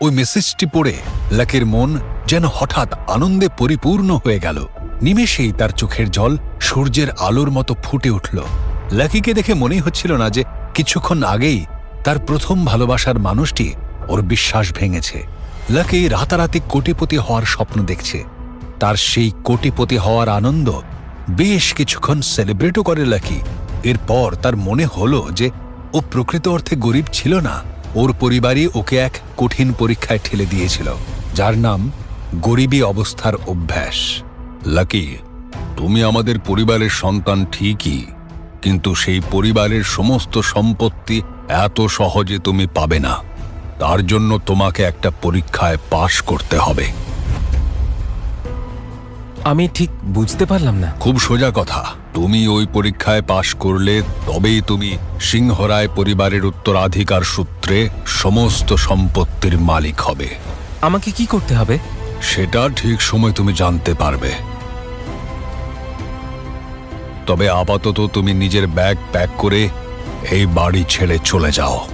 ওই মেসেজটি পড়ে লাকির মন যেন হঠাৎ আনন্দে পরিপূর্ণ হয়ে গেল। নিমেষেই তার চোখের জল সূর্যের আলোর মতো ফুটে উঠল। লাকিকে দেখে মনেই হচ্ছিল না যে কিছুক্ষণ আগেই তার প্রথম ভালোবাসার মানুষটি ওর বিশ্বাস ভেঙেছে। লাকি রাতারাতি কোটিপতি হওয়ার স্বপ্ন দেখছে। তার সেই কোটিপতি হওয়ার আনন্দ বেশ কিছুক্ষণ সেলিব্রেটও করে লাকি। এরপর তার মনে হলো যে ও প্রকৃত অর্থে গরিব ছিল না। ওর পরিবারই ওকে এক কঠিন পরীক্ষায় ঠেলে দিয়েছিল, যার নাম গরিবী অবস্থার অভ্যাস। লাকি, তুমি আমাদের পরিবারের সন্তান ঠিকই, কিন্তু সেই পরিবারের সমস্ত সম্পত্তি এত সহজে তুমি পাবে না। তার জন্য তোমাকে একটা পরীক্ষায় পাশ করতে হবে। আমি ঠিক বুঝতে পারলাম না। খুব সোজা কথা। তুমি ওই পরীক্ষায় পাশ করলে তবেই তুমি সিংহরায় পরিবারের উত্তরাধিকার সূত্রে সমস্ত সম্পত্তির মালিক হবে। আমাকে কি করতে হবে? সেটা ঠিক সময় তুমি জানতে পারবে। তবে আপাতত তুমি নিজের ব্যাগ প্যাক করে এই বাড়ি ছেড়ে চলে যাও।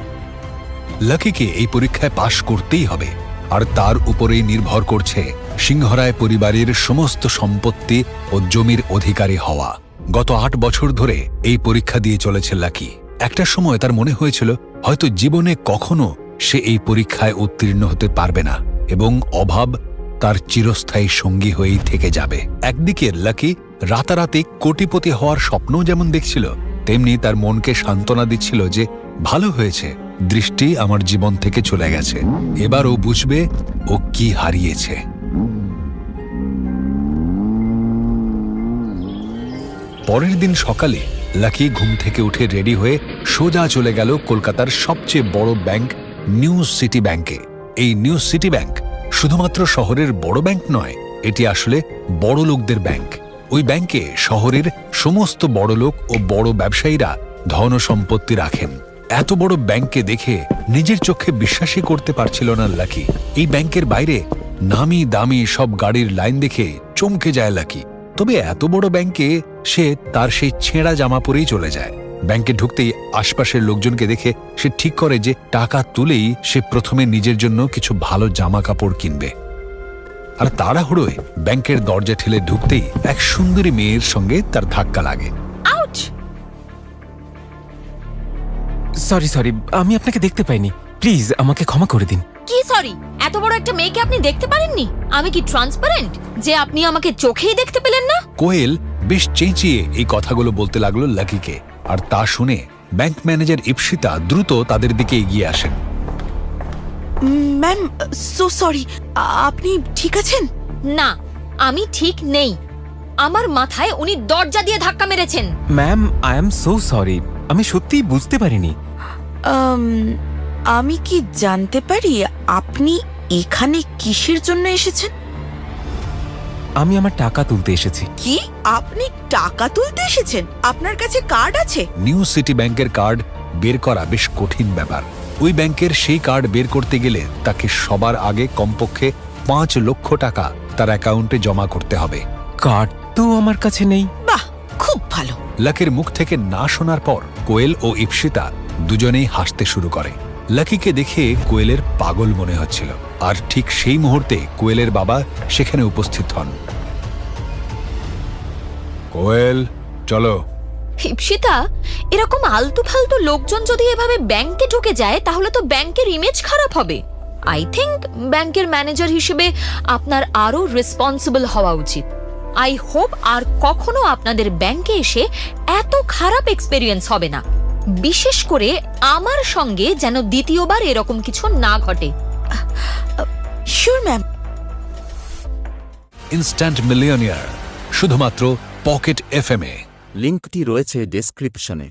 লাকিকে এই পরীক্ষায় পাশ করতেই হবে। আর তার উপরেই নির্ভর করছে সিংহরায় পরিবারের সমস্ত সম্পত্তি ও জমির অধিকারী হওয়া। গত আট বছর ধরে এই পরীক্ষা দিয়ে চলেছে লাকি। একটা সময় তার মনে হয়েছিল, হয়তো জীবনে কখনো সে এই পরীক্ষায় উত্তীর্ণ হতে পারবে না এবং অভাব তার চিরস্থায়ী সঙ্গী হয়েই থেকে যাবে। একদিকে লাকি রাতারাতি কোটিপতি হওয়ার স্বপ্নও যেমন দেখছিল, তেমনি তার মনকে সান্ত্বনা দিচ্ছিল যে ভালো হয়েছে, দৃষ্টি আমার জীবন থেকে চলে গেছে। এবার ও বুঝবে ও কি হারিয়েছে। পরের দিন সকালে লাকি ঘুম থেকে উঠে রেডি হয়ে সোজা চলে গেল কলকাতার সবচেয়ে বড় ব্যাংক, নিউ সিটি ব্যাংকে। এই নিউ সিটি ব্যাংক শুধুমাত্র শহরের বড় ব্যাংক নয়, এটি আসলে বড় লোকদের ব্যাংক। ওই ব্যাংকে শহরের সমস্ত বড় লোক ও বড় ব্যবসায়ীরা ধন সম্পত্তি রাখেন। এত বড় ব্যাংককে দেখে নিজের চোখে বিশ্বাসই করতে পারছিল না লাকি। এই ব্যাংকের বাইরে নামি দামি সব গাড়ির লাইন দেখে চমকে যায় লাকি। তবে এত বড় ব্যাংকে সে তার সেই ছেঁড়া জামা পরেই চলে যায়। ব্যাংকে ঢুকতেই আশপাশের লোকজনকে দেখে সে ঠিক করে যে টাকা তুলেই সে প্রথমে নিজের জন্য কিছু ভালো জামা কাপড় কিনবে। আর তাড়াহুড়োয় ব্যাংকের দরজা ঠেলে ঢুকতেই এক সুন্দরী মেয়ের সঙ্গে তার ধাক্কা লাগে। সরি সরি আমি আপনাকে দেখতে পাইনি। প্লিজ আমাকে ক্ষমা করে দিন। কি সরি? এত বড় একটা মেয়েকে আপনি দেখতে পারেননি? আমি কি ট্রান্সপারেন্ট যে আপনি আমাকে চোখেই দেখতে পেলেন না? কোয়েল বেশ চেঁচিয়ে এই কথাগুলো বলতে লাগল লাকিকে। আর তা শুনে ব্যাংক ম্যানেজার ইপসিতা দ্রুত তাদের দিকে এগিয়ে আসেন। ম্যাম সো সরি আপনি ঠিক আছেন? না আমি ঠিক নেই। আমার মাথায় উনি দরজা দিয়ে ধাক্কা মেরেছেন। Ma'am I am so sorry আমি সত্যিই বুঝতে পারিনি। আম, আমি কি জানতে পারি আপনি এখানে কিসের জন্য এসেছেন? আমি আমার টাকা তুলতে এসেছি। কি? আপনি টাকা তুলতে এসেছেন? আপনার কাছে কার্ড আছে? নিউ সিটি ব্যাংকের কার্ড বের করা বেশ কঠিন ব্যাপার। ওই ব্যাংকের সেই কার্ড বের করতে গেলে তাকে সবার আগে কমপক্ষে পাঁচ লক্ষ টাকা তার অ্যাকাউন্টে জমা করতে হবে। কার্ড তো আমার কাছে নেই। বাহ খুব ভালো। লাকির মুখ থেকে না শোনার পর কোয়েল ও ইপসিতা দুজনেই হাসতে শুরু করে। লাকিকে দেখে কোয়েলের পাগল মনে হচ্ছিল। আর ঠিক সেই মুহূর্তে কোয়েলের বাবা সেখানে উপস্থিত হন। কোয়েল চলো। হিপসিতা এরকম আলতু ফালতু লোকজন যদি এভাবে ব্যাংকে ঢুকে যায় তাহলে তো ব্যাংকের ইমেজ খারাপ হবে। আই থিংক ব্যাংকের ম্যানেজার হিসেবে আপনার আরও রেসপন্সিবল হওয়া উচিত। আই হোপ আর কখনো আপনাদের ব্যাংকে এসে এত খারাপ এক্সপেরিয়েন্স হবে না। বিশেষ করে আমার সঙ্গে যেন দ্বিতীয়বার এরকম কিছু না ঘটে। শিওর ম্যাম ইনস্ট্যান্ট মিলিয়নিয়ার শুধুমাত্র পকেট এফ এ। লিঙ্কটি রয়েছে ডেসক্রিপশনে